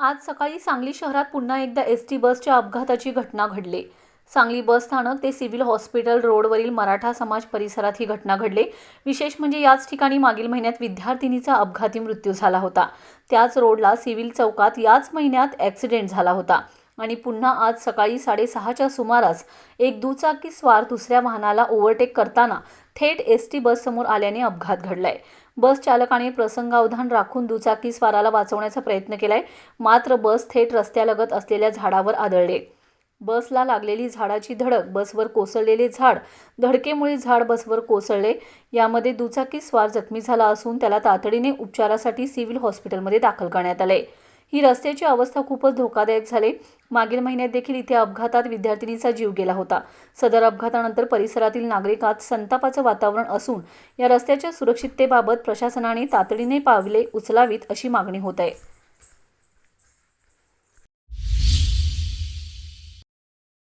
आज सकाळी सांगली शहरात पुन्हा एकदा एस टी बसच्या अपघाताची घटना घडली. सांगली बस स्थानक ते सिव्हिल हॉस्पिटल रोडवरील मराठा समाज परिसरात ही घटना घडली. विशेष म्हणजे याच ठिकाणी मागील महिन्यात विद्यार्थिनीचा अपघाती मृत्यू झाला होता. त्याच रोडला सिव्हिल चौकात याच महिन्यात ॲक्सिडेंट झाला होता. आणि पुन्हा आज सकाळी साडेसहाच्या सुमारास एक दुचाकी स्वार दुसऱ्या वाहनाला ओव्हरटेक करताना थेट एस टी बससमोर आल्याने अपघात घडलाय. बस चालकाने प्रसंगावधान राखून दुचाकी स्वाराला वाचवण्याचा प्रयत्न केलाय मात्र बस थेट रस्त्यालगत असलेल्या झाडावर आदळले. बसला लागलेली झाडाची धडक बसवर कोसळलेले झाड धडकेमुळे झाड बसवर कोसळले. यामध्ये दुचाकी स्वार जखमी झाला असून त्याला तातडीने उपचारासाठी सिव्हिल हॉस्पिटलमध्ये दाखल करण्यात आले ही रस्त्याची अवस्था खूपच धोकादायक झाली. मागील महिन्यात देखील इथे अपघातात विद्यार्थिनीचा जीव गेला होता. सदर अपघातानंतर परिसरातील नागरिकात संतापाचं वातावरण असून या रस्त्याच्या सुरक्षिततेबाबत प्रशासनाने तातडीने पावले उचलावीत अशी मागणी होत आहे.